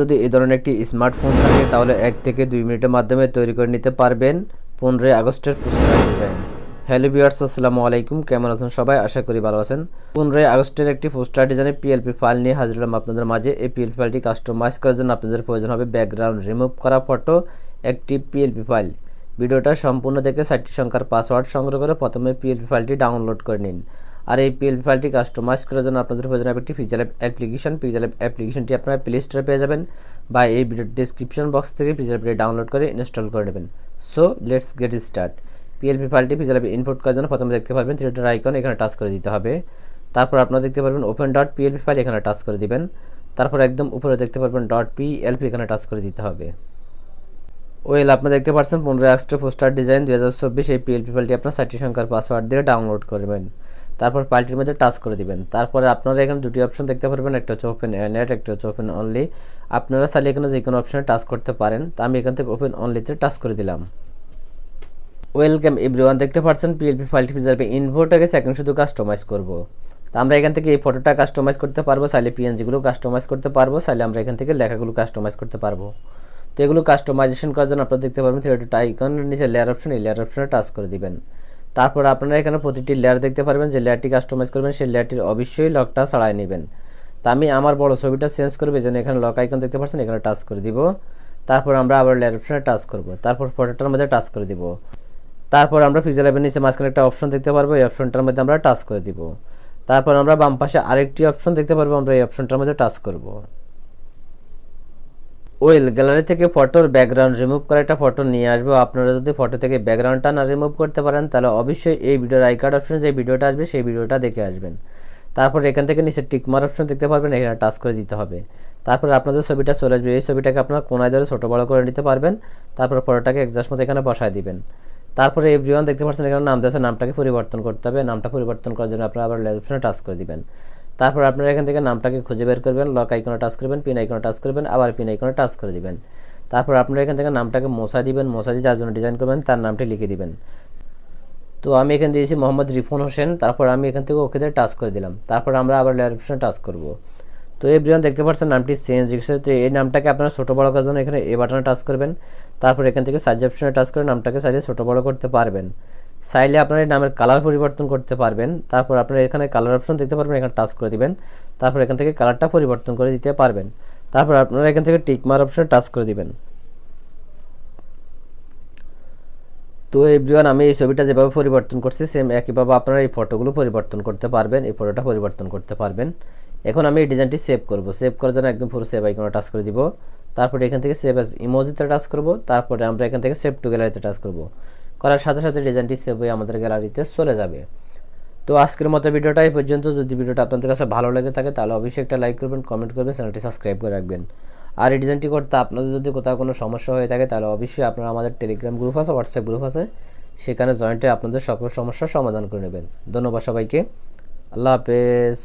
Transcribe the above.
যদি এই ধরনের একটি স্মার্টফোন থাকে, তাহলে এক থেকে দুই মিনিটের মাধ্যমে তৈরি করে নিতে পারবেন পনেরোই আগস্টের পোস্টার ডিজাইন। হ্যালো বিয়ার্স আসসালামু আলাইকুম। কেমন আছেন সবাই? আশা করি ভালো আছেন। পনেরোই আগস্টের একটি পোস্টার ডিজাইনের পিএলপি ফাইল নিয়ে হাজির হলাম আপনাদের মাঝে। এই পিএলপি ফাইলটি কাস্টমাইজ করার জন্য আপনাদের প্রয়োজন হবে ব্যাকগ্রাউন্ড রিমুভ করা ফটো একটি পিএলপি ফাইল ভিডিওটা সম্পূর্ণ দেখে সাতটি সংখ্যার পাসওয়ার্ড সংগ্রহ করে প্রথমে পিএলপি ফাইলটি ডাউনলোড করে নিন। আর এই পিএলপি ফাইলটি কাস্টমাইজ করার জন্য আপনাদের প্রয়োজন হবে একটি পিজাল অ্যাপ্লিকেশন পিজাল অ্যাপ্লিকেশনটি আপনারা প্লে স্টোরে পেয়ে যাবেন বা এই ভিডিওর ডিসক্রিপশন বক্স থেকে পিজাল ডাউনলোড করে ইনস্টল করে নেবেন। So let's get start PLP ফাইলটি পিজাল ইনপুট করার জন্য প্রথমে দেখতে পারবেন থ্রিটার আইকন এখানে টাচ করে দিতে হবে। তারপর আপনারা দেখতে পারবেন ওপেন ডট পিএলপি ফাইল এখানে টাচ করে দিবেন। তারপর একদম উপরে দেখতে পারবেন ডট পিএলপি এখানে টাচ করে দিতে হবে। ওয়েল আপনি দেখতে পাচ্ছেন পনেরো এক্সট্রা পোস্টার ডিজাইন দু হাজার চব্বিশ এই পিএলপি ফাইলটি আপনার ষাটটি সংখ্যার পাসওয়ার্ড দিয়ে ডাউনলোড করবেন। তারপর ফাইলটির মধ্যে টাচ করে দিবেন। তারপরে আপনারা এখানে দুটি অপশন দেখতে পারবেন, একটা হচ্ছে ওপেন নেট, একটা হচ্ছে ওপেন অনলি। আপনারা চাইলে এখানে যে কোনো অপশনে টাচ করতে পারেন। তা আমি এখান থেকে ওপেন অনলিতে টাচ করে দিলাম। ওয়েলকাম এভরিওয়ান, দেখতে পাচ্ছেন পিএলপি ফাইলটি যাবে ইনভোটাকে সেকেন্ড শুধু কাস্টমাইজ করব। তো আমরা এখান থেকে এই ফটোটা কাস্টমাইজ করতে পারব, চাইলে পিএনজিগুলো কাস্টমাইজ করতে পারব, চাইলে আমরা এখান থেকে লেখাগুলো কাস্টমাইজ করতে পারব। তো এগুলো কাস্টমাইজেশন করার জন্য আপনারা দেখতে পারবেন থ্রিটা আইকনের নিচে লেয়ার অপশন এই লেয়ার অপশনে টাচ করে দিবেন। তারপর আপনারা এখানে প্রতিটি লেয়ার দেখতে পারবেন, যে লেয়ারটি কাস্টমাইজ করবেন, সেই লেয়ারটির অবশ্যই লকটা ছাড়াই নেবেন। তা আমি আমার বড় ছবিটা চেঞ্জ করবে যেন এখানে লক আইকন দেখতে পাচ্ছেন, এখানে টাচ করে দিব। তারপর আমরা আবার লেয়ার অপশনে টাচ করব। তারপর ফটোটার মধ্যে টাচ করে দিব। তারপর আমরা ফিজার অ্যাপের নিচে মাঝখানে একটা অপশন দেখতে পারব, এই অপশনটার মধ্যে আমরা টাচ করে দিব। তারপর আমরা বাম পাশে আরেকটি অপশন দেখতে পারব, আমরা এই অপশনটার মধ্যে টাচ করব। ওয়েল গ্যালারি থেকে ফটোর ব্যাকগ্রাউন্ড রিমুভ করা একটা ফটো নিয়ে আসব। আপনারা যদি ফটো থেকে ব্যাকগ্রাউন্ডটা না রিমুভ করতে পারেন, তাহলে অবশ্যই এই ভিডিওর আই কার্ড অপশনে যে ভিডিওটা আসবে, সেই ভিডিওটা দেখে আসবেন। তারপর এখান থেকে নিচে টিকমার অপশন দেখতে পারবেন, এখানে টাচ করে দিতে হবে। তারপর আপনাদের ছবিটা চলে আসবে। এই ছবিটাকে আপনার কোনায় ধরে ছোটো বড়ো করে নিতে পারবেন। তারপর ফটোটাকে এক্সাস্ট মতো এখানে বসায় দিবেন। তারপরে এভরিওয়ান দেখতে পাচ্ছেন, এখানে নাম দেওয়া নামটাকে পরিবর্তন করতে হবে। নামটা পরিবর্তন করার জন্য আপনারা আবার অপশনে টাচ করে দিবেন। তারপর আপনারা এখান থেকে নামটাকে খুঁজে বের করবেন লক আইকনে টাচ করবেন পিন আইকনে টাচ করবেন, আবার পিন আইকনে টাচ করে দিবেন। তারপর আপনারা এখান থেকে নামটাকে মশা দিবেন মশা দিয়ে যার জন্য ডিজাইন করবেন তার নামটি লিখে দিবেন। তো আমি এখানে দিয়েছি মোহাম্মদ রিফন হোসেন, তারপর আমি এখান থেকে ওকে টাচ করে দিলাম। তারপর আমরা আবার লেয়ার অপশনে টাচ করব। তো এই ব্রিয়ন দেখতে পাচ্ছেন নামটি চেঞ্জ হয়েছে। তো এই নামটাকে আপনারা ছোটো বড়ো করার জন্য এখানে এ বাটনে টাচ করবেন। তারপর এখান থেকে সাইজ অপশনে টাচ করে নামটাকে চাইলে ছোটো বড়ো করতে পারবেন। চাইলে আপনার এই নামের কালার পরিবর্তন করতে পারবেন। তারপর আপনারা এখানে কালার অপশন দেখতে পারবেন, এখানে টাচ করে দিবেন। তারপর এখান থেকে কালারটা পরিবর্তন করে দিতে পারবেন। তারপর আপনারা এখান থেকে টিকমার অপশনে টাচ করে দিবেন। তো এভরিওয়ান আমি এই ছবিটা যেভাবে পরিবর্তন করছি সেম একইভাবে আপনারা এই ফটোগুলো পরিবর্তন করতে পারবেন, এই ফটোটা পরিবর্তন করতে পারবেন। এখন আমি এই ডিজাইনটি সেভ করব। সেভ করার জন্য একদম পুরো সেভ আইকনে টাচ করে দিব। তারপরে এখান থেকে সেভ অ্যাজ ইমোজিতে টাচ করব। তারপরে আমরা এখান থেকে সেভ টু গ্যালারিতে টাচ করব। করার সাথে সাথে ডিজাইনটি সেভ হয়ে আমাদের গ্যালারিতে চলে যাবে। তো আজকের মতো ভিডিওটা এই পর্যন্ত। যদি ভিডিওটা আপনাদের কাছে ভালো লেগে থাকে, তাহলে অবশ্যই একটা লাইক করবেন কমেন্ট করবেন চ্যানেলটি সাবস্ক্রাইব করে রাখবেন। আর এই ডিজাইনটি করতে আপনাদের যদি কোথাও কোনো সমস্যা হয়ে থাকে, তাহলে অবশ্যই আপনারা আমাদের টেলিগ্রাম গ্রুপ আছে হোয়াটসঅ্যাপ গ্রুপ আছে, সেখানে জয়েন্টে আপনাদের সকল সমস্যার সমাধান করে নেবেন। ধন্যবাদ সবাইকে। আল্লাহ হাফেজ।